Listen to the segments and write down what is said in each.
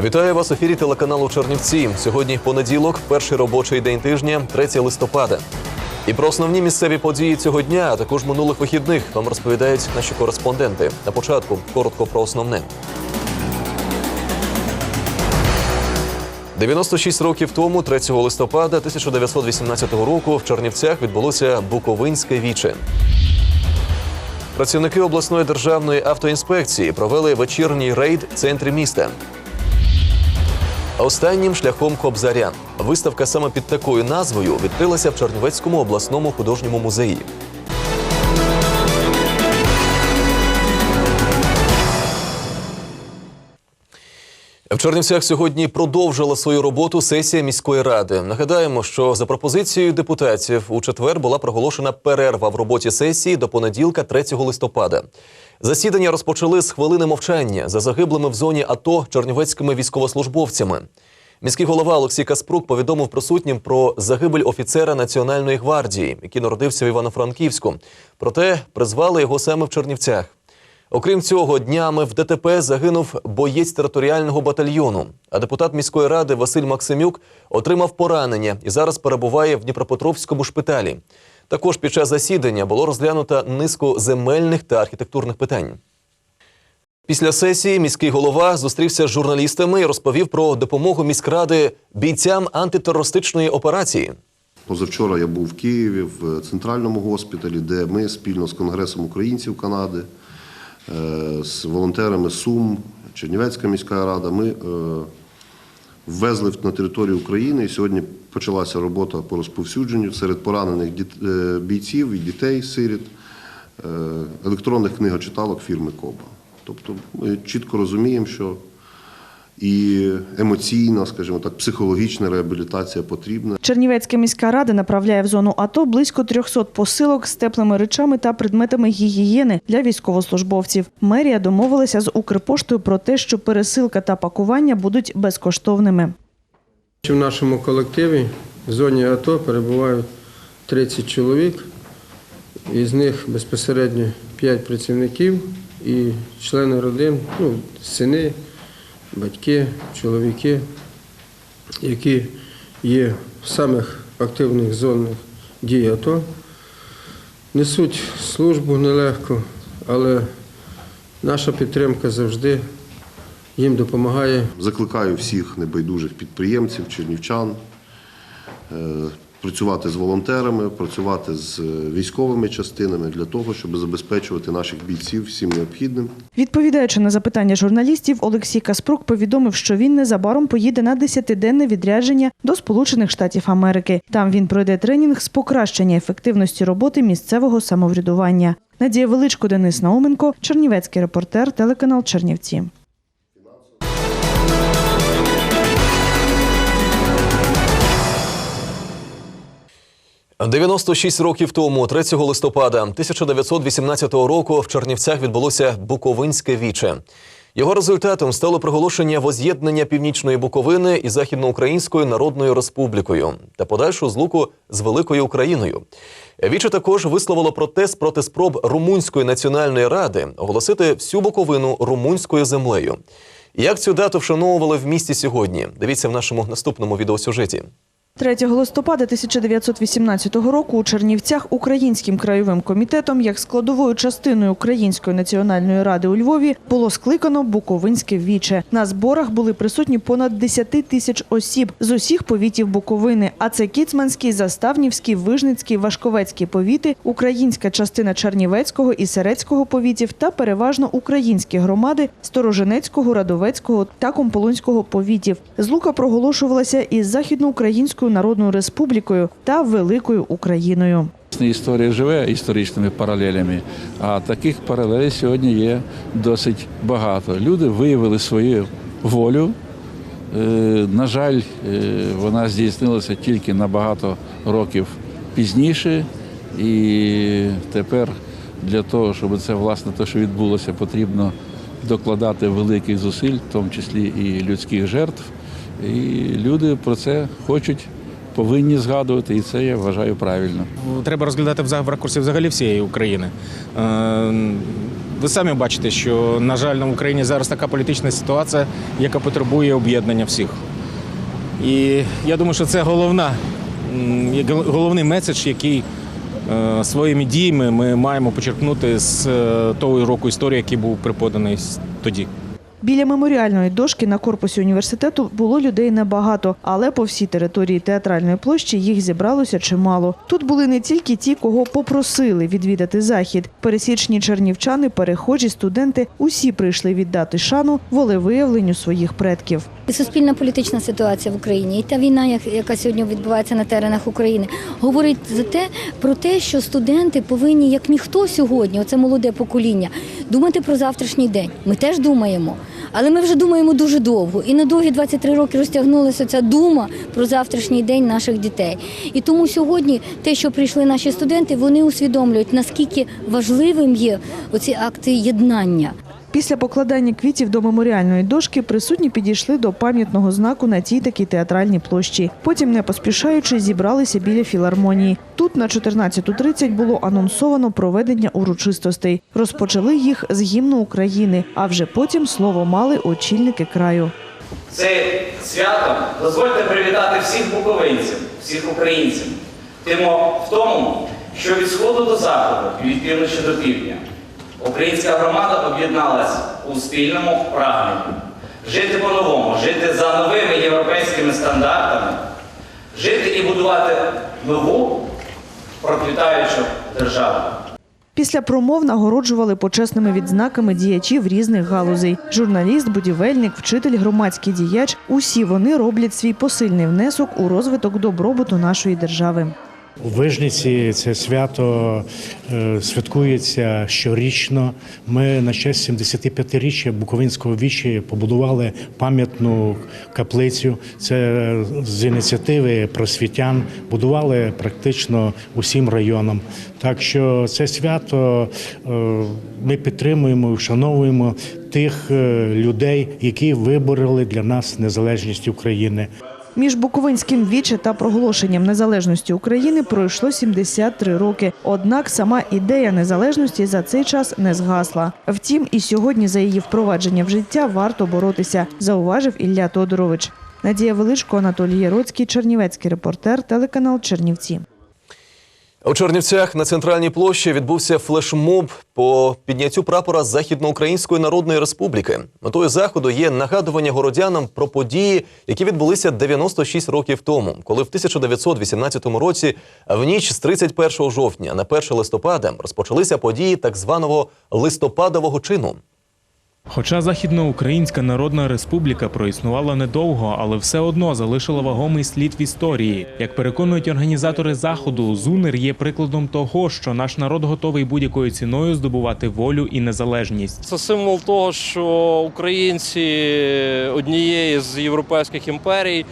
Вітаю вас в ефірі телеканалу Чернівці. Сьогодні понеділок, перший робочий день тижня, 3 листопада. І про основні місцеві події цього дня, а також минулих вихідних, вам розповідають наші кореспонденти. На початку коротко про основне. 96 років тому, 3 листопада 1918 року, в Чернівцях відбулося Буковинське віче. Працівники обласної державної автоінспекції провели вечірній рейд в центрі міста. Останнім шляхом Кобзаря. Виставка саме під такою назвою відкрилася в Чернівецькому обласному художньому музеї. В Чернівцях сьогодні продовжила свою роботу сесія міської ради. Нагадаємо, що за пропозицією депутатів у четвер була проголошена перерва в роботі сесії до понеділка, 3 листопада. Засідання розпочали з хвилини мовчання за загиблими в зоні АТО чернівецькими військовослужбовцями. Міський голова Олексій Каспрук повідомив присутнім про загибель офіцера Національної гвардії, який народився в Івано-Франківську. Проте призвали його саме в Чернівцях. Окрім цього, днями в ДТП загинув боєць територіального батальйону. А депутат міської ради Василь Максимюк отримав поранення і зараз перебуває в Дніпропетровському шпиталі. Також під час засідання було розглянуто низку земельних та архітектурних питань. Після сесії міський голова зустрівся з журналістами і розповів про допомогу міськради бійцям антитерористичної операції. Позавчора я був в Києві в центральному госпіталі, де ми спільно з Конгресом українців Канади, е, з волонтерами Сум, Чернівецька міська рада. Ми е, ввезли на територію України і сьогодні почалася робота по розповсюдженню серед поранених е, бійців і дітей, сиріт, е, електронних книгочиталок фірми Коба. Тобто ми чітко розуміємо, що і емоційна, скажімо так, психологічна реабілітація потрібна. Чернівецька міська рада направляє в зону АТО близько 300 посилок з теплими речами та предметами гігієни для військовослужбовців. Мерія домовилася з Укрпоштою про те, що пересилка та пакування будуть безкоштовними. В нашому колективі в зоні АТО перебувають 30 чоловік, із них безпосередньо 5 працівників і члени родин, ну, сини, батьки, чоловіки, які є в самих активних зонах дій АТО. Несуть службу нелегко, але наша підтримка завжди їм допомагає Закликаю всіх небайдужих підприємців, чернівчан е, працювати з волонтерами, працювати з е, військовими частинами для того, щоб забезпечувати наших бійців всім необхідним. Відповідаючи на запитання журналістів, Олексій Каспрук повідомив, що він незабаром поїде на 10-денне відрядження до Сполучених Штатів Америки. Там він пройде тренінг з покращення ефективності роботи місцевого самоврядування. Надія Величко, Денис Науменко, Чернівецький репортер, телеканал Чернівці. 96 років тому, 3 листопада 1918 року, в Чернівцях відбулося Буковинське віче. Його результатом стало проголошення воз'єднання Північної Буковини і Західноукраїнською Народною Республікою та подальшу злуку з Великою Україною. Віче також висловило протест проти спроб Румунської національної ради оголосити всю Буковину румунською землею. Як цю дату вшановували в місті сьогодні? Дивіться в нашому наступному відеосюжеті. 3 листопада 1918 року у Чернівцях Українським краєвим комітетом як складовою частиною Української національної ради у Львові було скликано Буковинське віче. На зборах були присутні понад 10 тисяч осіб з усіх повітів Буковини. А це Кіцманський, Заставнівський, Вижницький, Вашковецький повіти, українська частина Чернівецького і Серецького повітів та переважно українські громади Сторожинецького, Радовецького та Комполонського повітів. Злука проголошувалася із Західноукраїнською Народною Республікою та Великою Україною. Історія живе історичними паралелями, а таких паралелей сьогодні є досить багато. Люди виявили свою волю. Е, На жаль, е, вона здійснилася тільки на багато років пізніше, і тепер для того, щоб це власне те, що відбулося, потрібно докладати великих зусиль, в тому числі і людських жертв. І люди про це хочуть, повинні згадувати, і це я вважаю правильно. Треба розглядати в ракурсі взагалі всієї України. Е, Ви самі бачите, що, на жаль, на Україні зараз така політична ситуація, яка потребує об'єднання всіх. І я думаю, що це головна, головний меседж, який е, своїми діями ми маємо почерпнути з е, того року історії, який був преподаний тоді. Біля меморіальної дошки на корпусі університету було людей небагато, але по всій території театральної площі їх зібралося чимало. Тут були не тільки ті, кого попросили відвідати захід. Пересічні чернівчани, перехожі, студенти усі прийшли віддати шану волевиявленню своїх предків. Суспільна політична ситуація в Україні і та війна, як- яка сьогодні відбувається на теренах України, говорить за те про те, що студенти повинні, як ніхто сьогодні, оце молоде покоління, думати про завтрашній день. Ми теж думаємо, але ми вже думаємо дуже довго. І на довгі 23 роки розтягнулася ця дума про завтрашній день наших дітей. І тому сьогодні те, що прийшли наші студенти, вони усвідомлюють, наскільки важливим є оці акти єднання. Після покладання квітів до меморіальної дошки присутні підійшли до пам'ятного знаку на тій такій театральній площі. Потім, не поспішаючи, зібралися біля філармонії. Тут на 14.30 було анонсовано проведення урочистостей. Розпочали їх з гімну України, а вже потім слово мали очільники краю. Це свято дозвольте привітати всіх буковинців, всіх українців. Тимо в тому, що від сходу до заходу від півночі до півдня українська громада об'єдналась у спільному прагненні жити по-новому, жити за новими європейськими стандартами, жити і будувати нову процвітаючу державу. Після промов нагороджували почесними відзнаками діячів різних галузей: журналіст, будівельник, вчитель, громадський діяч. Усі вони роблять свій посильний внесок у розвиток добробуту нашої держави. У Вижниці це свято е, святкується щорічно. Ми на честь 75-річчя Буковинського вічі побудували пам'ятну каплицю. Це з ініціативи просвітян будували практично усім районам. Так що це свято е, ми підтримуємо і вшановуємо тих е, людей, які вибороли для нас незалежність України. Між Буковинським віче та проголошенням незалежності України пройшло 73 роки. Однак сама ідея незалежності за цей час не згасла. Втім, і сьогодні за її впровадження в життя варто боротися, зауважив Ілля Тодорович. Надія Величко, Анатолій Яроцький, Чернівецький репортер, телеканал Чернівці. У Чернівцях на центральній площі відбувся флешмоб по підняттю прапора Західноукраїнської Народної Республіки. Метою заходу є нагадування городянам про події, які відбулися 96 років тому, коли в 1918 році, в ніч з 31 жовтня на 1 листопада розпочалися події так званого листопадового чину. Хоча Західноукраїнська Народна Республіка проіснувала недовго, але все одно залишила вагомий слід в історії. Як переконують організатори заходу, зунер є прикладом того, що наш народ готовий будь-якою ціною здобувати волю і незалежність. Це символ того, що українці однієї з європейських імперій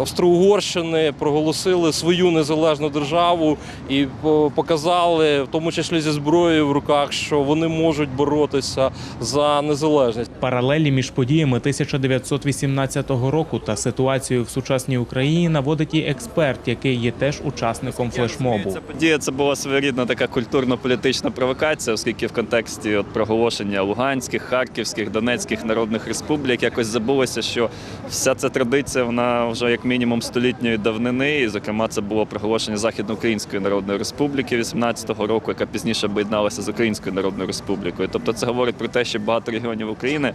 Австро-Угорщини проголосили свою незалежну державу і показали, в тому числі зі зброєю в руках, що вони можуть боротися за незалежність. Паралелі між подіями 1918 року та ситуацією в сучасній Україні наводить і експерт, який є теж учасником флешмобу. Ця подія це була своєрідна така культурно-політична провокація, оскільки в контексті от проголошення Луганських, Харківських, Донецьких народних республік якось забулося, що вся ця традиція вона вже як мінімум столітньої давнини. І, зокрема, це було проголошення Західноукраїнської Народної Республіки 18-го року, яка пізніше об'єдналася з Українською Народною Республікою. Тобто, це говорить про те, що багато регіонів України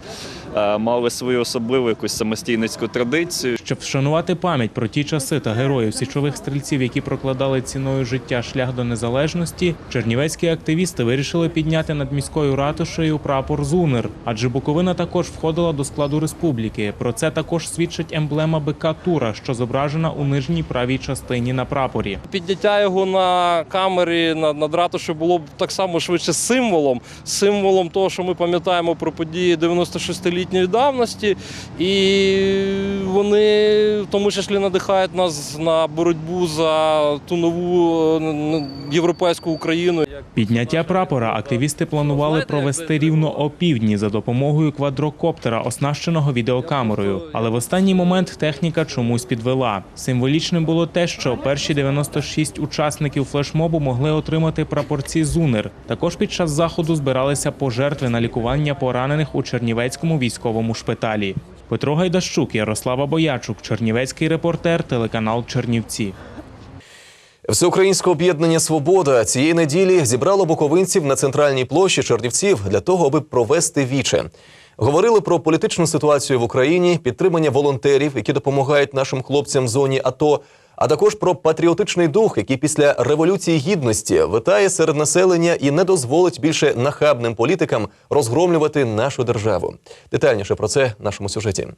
е, мали свою особливу якусь самостійницьку традицію. Щоб вшанувати пам'ять про ті часи та героїв січових стрільців, які прокладали ціною життя шлях до незалежності, чернівецькі активісти вирішили підняти над міською ратушею прапор ЗУНИР, адже Буковина також входила до складу республіки. Про це також свідчить емблема бика що зображена у нижній правій частині на прапорі. Підняття його на камері над, над ратушею було б так само швидше символом, символом того, що ми пам'ятаємо про події 96-літньої давності, і вони в тому числі надихають нас на боротьбу за ту нову е, європейську Україну. Підняття прапора активісти планували провести рівно опівдні за допомогою квадрокоптера, оснащеного відеокамерою. Але в останній момент техніка чомусь підвела. Символічним було те, що перші 96 учасників флешмобу могли отримати прапорці ЗУНИР. Також під час заходу збиралися пожертви на лікування поранених у Чернівецькому військовому шпиталі. Петро Гайдащук, Ярослава Боячук, Чернівецький репортер, телеканал Чернівці. Всеукраїнське об'єднання Свобода цієї неділі зібрало буковинців на центральній площі Чернівців для того, аби провести віче. Говорили про політичну ситуацію в Україні, підтримання волонтерів, які допомагають нашим хлопцям в зоні АТО, а також про патріотичний дух, який після революції гідності витає серед населення і не дозволить більше нахабним політикам розгромлювати нашу державу. Детальніше про це в нашому сюжеті.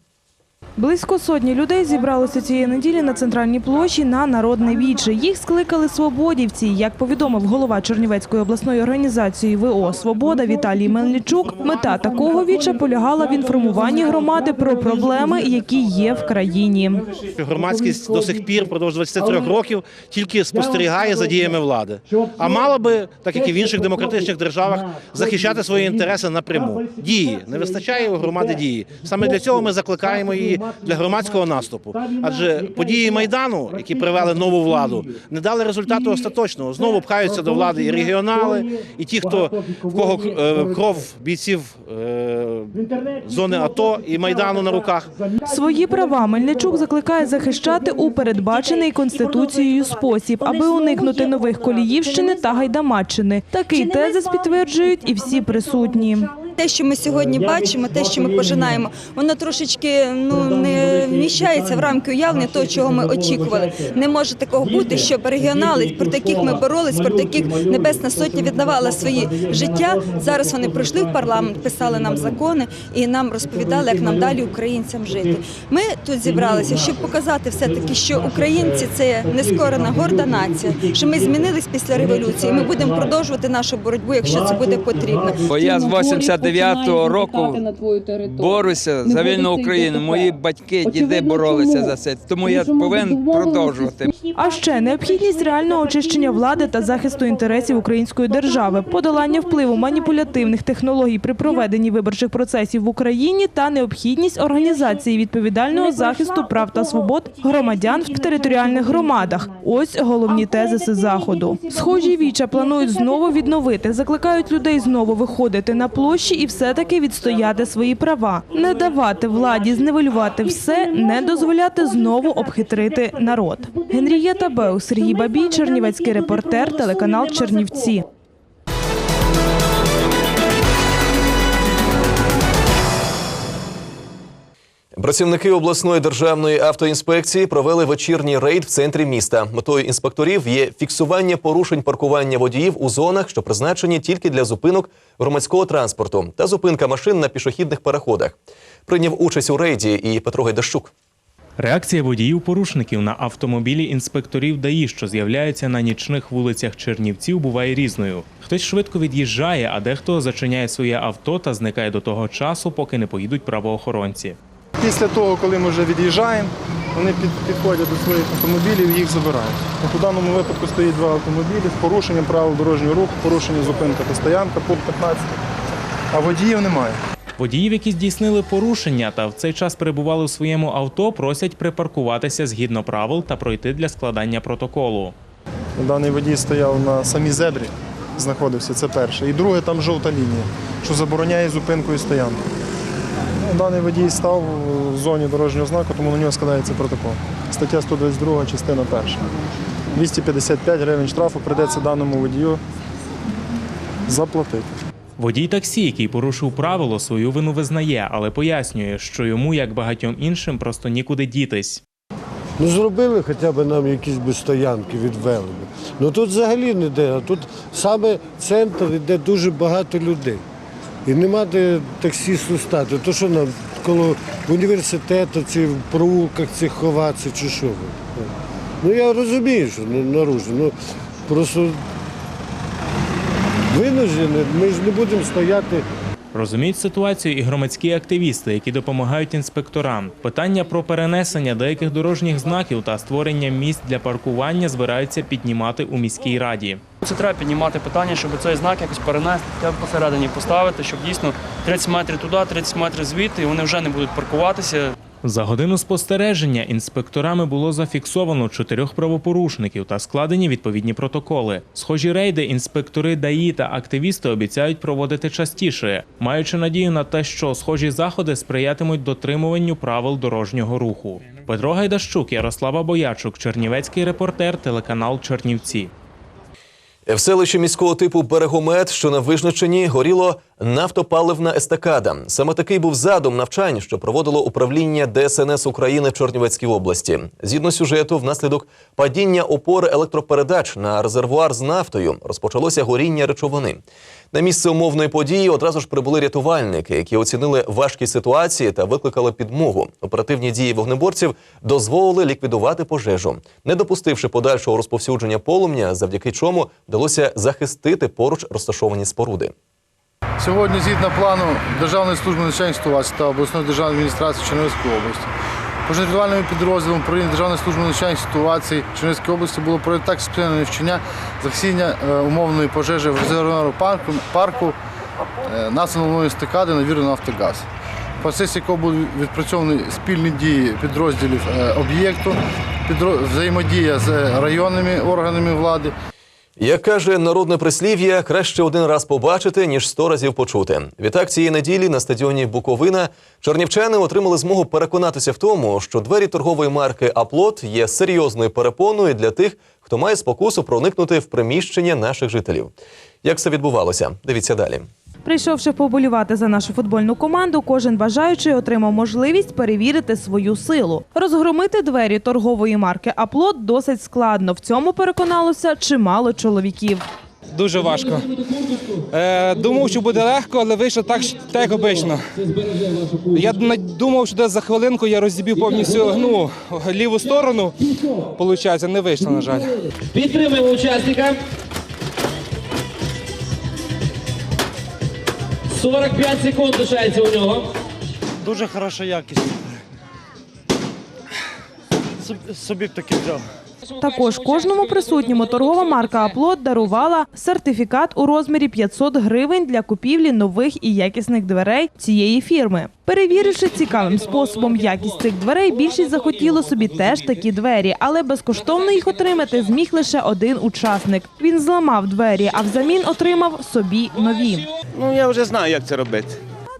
Близько сотні людей зібралося цієї неділі на центральній площі на народне віче. Їх скликали свободівці. Як повідомив голова Чернівецької обласної організації ВО Свобода Віталій Мельничук, мета такого віча полягала в інформуванні громади про проблеми, які є в країні. Громадськість до сих пір продовж 23 років тільки спостерігає за діями влади. А мала би, так як і в інших демократичних державах, захищати свої інтереси напряму. Дії не вистачає у громади дії. Саме для цього ми закликаємо її для громадського наступу. Адже події майдану, які привели нову владу, не дали результату остаточного. Знову пхаються до влади і регіонали, і ті, хто в кого е, кров бійців е, зони АТО і майдану на руках. Свої права Мельничук закликає захищати у передбачений конституцією спосіб, аби уникнути нових коліївщини та гайдамаччини. Такий тезис підтверджують і всі присутні. Те, що ми сьогодні бачимо, те, що ми пожинаємо, воно трошечки ну не вміщається в рамки уявлення того, чого ми очікували. Не може такого бути, щоб регіонали, проти яких ми боролись, проти яких Небесна Сотня віддавала свої життя. Зараз вони прийшли в парламент, писали нам закони і нам розповідали, як нам далі українцям жити. Ми тут зібралися, щоб показати все таки, що українці це нескорена горда нація, що ми змінились після революції. Ми будемо продовжувати нашу боротьбу, якщо це буде потрібно. Бо я з 89-го року борюся за вільну Україну. Мої батьки, діди боролися за це. Тому я повинен продовжувати. А ще необхідність реального очищення влади та захисту інтересів української держави, подолання впливу маніпулятивних технологій при проведенні виборчих процесів в Україні та необхідність організації відповідального захисту прав та свобод громадян в територіальних громадах. Ось головні тезиси заходу. Схожі віча планують знову відновити, закликають людей знову виходити на площі і все-таки відстояти свої права, не давати владі зневелювати все, не дозволяти знову обхитрити народ. Генрієта Беу, Сергій Бабій, Чернівецький репортер, телеканал Чернівці. Працівники обласної державної автоінспекції провели вечірній рейд в центрі міста. Метою інспекторів є фіксування порушень паркування водіїв у зонах, що призначені тільки для зупинок громадського транспорту та зупинка машин на пішохідних переходах. Прийняв участь у рейді і Петро Гайдащук. Реакція водіїв-порушників на автомобілі інспекторів ДАІ, що з'являються на нічних вулицях Чернівців, буває різною. Хтось швидко від'їжджає, а дехто зачиняє своє авто та зникає до того часу, поки не поїдуть правоохоронці. Після того, коли ми вже від'їжджаємо, вони підходять до своїх автомобілів і їх забирають. От у даному випадку стоїть два автомобілі з порушенням правил дорожнього руху, порушення зупинка та стоянка, пункт 15, а водіїв немає. Водіїв, які здійснили порушення та в цей час перебували у своєму авто, просять припаркуватися згідно правил та пройти для складання протоколу. Даний водій стояв на самій зебрі, знаходився, це перше. І друге, там жовта лінія, що забороняє зупинку і стоянку. Даний водій став в зоні дорожнього знаку, тому на нього складається протокол. Стаття 122, частина перша. 255 гривень штрафу прийдеться даному водію заплатити. Водій таксі, який порушив правило, свою вину визнає, але пояснює, що йому, як багатьом іншим, просто нікуди дітись. Ну зробили хоча б нам якісь би стоянки, відвели. Ну тут взагалі не де, а тут саме центр, де дуже багато людей. І нема де таксісту стати. То що нам коло університету, ці в провулках цих ховатися, чи що? Ну я розумію, що ну, наружу. Ну просто винужені, ми ж не будемо стояти Розуміють ситуацію і громадські активісти, які допомагають інспекторам. Питання про перенесення деяких дорожніх знаків та створення місць для паркування збираються піднімати у міській раді. Це треба піднімати питання, щоб цей знак якось перенести, посередині поставити, щоб дійсно 30 метрів туди, 30 метрів звідти, і вони вже не будуть паркуватися. За годину спостереження інспекторами було зафіксовано чотирьох правопорушників та складені відповідні протоколи. Схожі рейди інспектори ДАІ та активісти обіцяють проводити частіше, маючи надію на те, що схожі заходи сприятимуть дотримуванню правил дорожнього руху. Петро Гайдащук, Ярослава Боячук, Чернівецький репортер, телеканал Чернівці. В селищі міського типу Берегомет, що на Вижничині, горіло нафтопаливна естакада. Саме такий був задум навчань, що проводило управління ДСНС України в Чорнівецькій області. Згідно сюжету, внаслідок падіння опори електропередач на резервуар з нафтою розпочалося горіння речовини. На місце умовної події одразу ж прибули рятувальники, які оцінили важкість ситуації та викликали підмогу. Оперативні дії вогнеборців дозволили ліквідувати пожежу, не допустивши подальшого розповсюдження полум'я, завдяки чому вдалося захистити поруч розташовані споруди. Сьогодні, згідно плану Державної служби ситуацій та обласної державної адміністрації Чернівецької області, пожежно-рятувальним підрозділом управління Державної служби надзвичайних ситуацій Чернівецької області було проведено так спеціальне вчення захисіння е, умовної пожежі в резервуару парку, парку е, національної стикади на віру Нафтогаз. Процесі якого були відпрацьовані спільні дії підрозділів е, об'єкту, взаємодія з районними органами влади, Як каже народне прислів'я, краще один раз побачити, ніж сто разів почути. Відтак цієї неділі на стадіоні Буковина чернівчани отримали змогу переконатися в тому, що двері торгової марки Аплот є серйозною перепоною для тих, хто має спокусу проникнути в приміщення наших жителів. Як це відбувалося? Дивіться далі. Прийшовши поболювати за нашу футбольну команду, кожен бажаючий отримав можливість перевірити свою силу. Розгромити двері торгової марки Аплот досить складно. В цьому переконалося чимало чоловіків. Дуже важко. Е, думав, що буде легко, але вийшло так, так як обично. Я думав, що десь за хвилинку я розіб'ю повністю ну, ліву сторону. Получається, не вийшло, на жаль. Підтримуємо учасника. 45 секунд лишається у нього. Дуже хороша якість. Собі б таки взяв. Також кожному присутньому торгова марка Аплот дарувала сертифікат у розмірі 500 гривень для купівлі нових і якісних дверей цієї фірми. Перевіривши цікавим способом якість цих дверей, більшість захотіло собі теж такі двері, але безкоштовно їх отримати зміг лише один учасник. Він зламав двері, а взамін отримав собі нові. Ну я вже знаю, як це робити.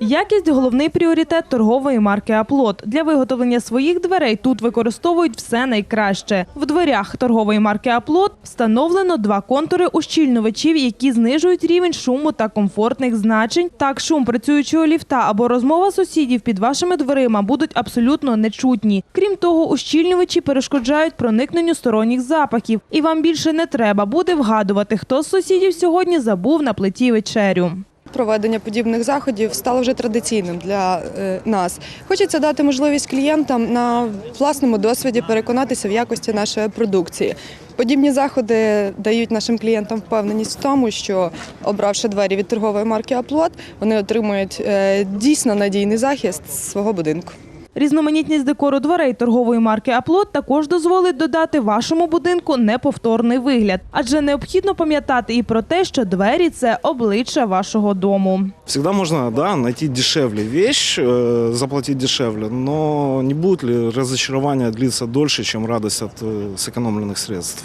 Якість головний пріоритет торгової марки Аплот. Для виготовлення своїх дверей тут використовують все найкраще. В дверях торгової марки Аплот встановлено два контури ущільнювачів, які знижують рівень шуму та комфортних значень. Так, шум працюючого ліфта або розмова сусідів під вашими дверима будуть абсолютно нечутні. Крім того, ущільнювачі перешкоджають проникненню сторонніх запахів, і вам більше не треба буде вгадувати, хто з сусідів сьогодні забув на плиті вечерю. Проведення подібних заходів стало вже традиційним для е, нас. Хочеться дати можливість клієнтам на власному досвіді переконатися в якості нашої продукції. Подібні заходи дають нашим клієнтам впевненість в тому, що обравши двері від торгової марки Аплот, вони отримують е, дійсно надійний захист свого будинку. Різноманітність декору дверей торгової марки Аплот також дозволить додати вашому будинку неповторний вигляд, адже необхідно пам'ятати і про те, що двері це обличчя вашого дому. Всегда можно, да, найти дешевле вещь, э, заплатить дешевле, но не будет ли разочарование длиться дольше, чем радость от э, сэкономленных средств?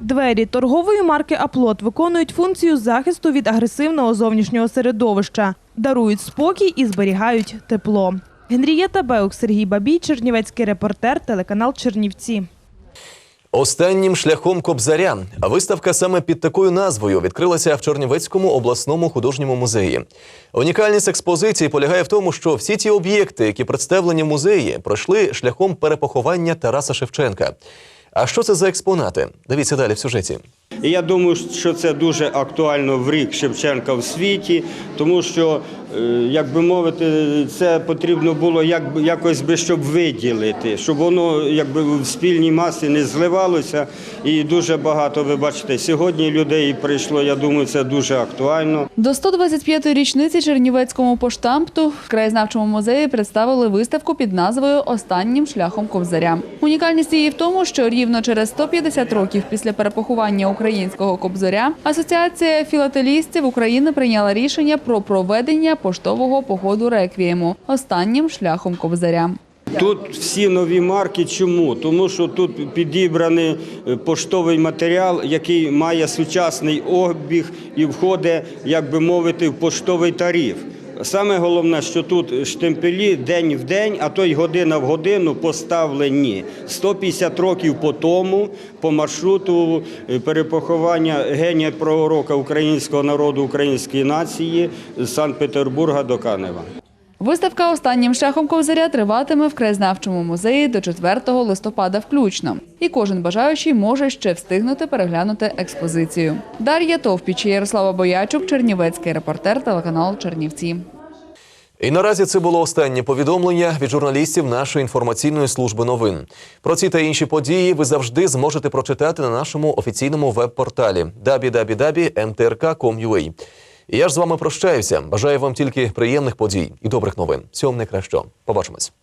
Двері торгової марки Аплот виконують функцію захисту від агресивного зовнішнього середовища, дарують спокій і зберігають тепло. Генрієта Беук, Сергій Бабій, Чернівецький репортер, телеканал Чернівці. Останнім шляхом Кобзаря. Виставка саме під такою назвою відкрилася в Чернівецькому обласному художньому музеї. Унікальність експозиції полягає в тому, що всі ті об'єкти, які представлені в музеї, пройшли шляхом перепоховання Тараса Шевченка. А що це за експонати? Дивіться далі в сюжеті. Я думаю, що це дуже актуально в рік Шевченка в світі, тому що, е, як би мовити, це потрібно було як, якось би щоб виділити, щоб воно якби в спільній масі не зливалося. І дуже багато, ви бачите, сьогодні людей прийшло. Я думаю, це дуже актуально. До 125-ї річниці Чернівецькому поштампту в краєзнавчому музеї представили виставку під назвою Останнім шляхом Кобзаря. Унікальність її в тому, що рівно через 150 років після перепоховання українського кобзаря Асоціація філателістів України прийняла рішення про проведення поштового походу реквієму останнім шляхом Кобзаря. Тут всі нові марки. Чому? Тому що тут підібраний е, поштовий матеріал, який має сучасний обіг і входить, як би мовити, в поштовий тариф. Саме головне, що тут штемпелі день в день, а то й година в годину поставлені 150 років по тому, по маршруту е, перепоховання генія пророка українського народу, української нації з Санкт-Петербурга до Канева. Виставка останнім шляхом Кобзаря триватиме в краєзнавчому музеї до 4 листопада включно. І кожен бажаючий може ще встигнути переглянути експозицію. Дар'я Товпіч, Ярослава Боячук, Чернівецький репортер, телеканал Чернівці. І наразі це було останнє повідомлення від журналістів нашої інформаційної служби новин. Про ці та інші події ви завжди зможете прочитати на нашому офіційному веб-порталі www.mtrk.com.ua. І я ж з вами прощаюся. Бажаю вам тільки приємних подій і добрих новин. Всього найкращого. Побачимось.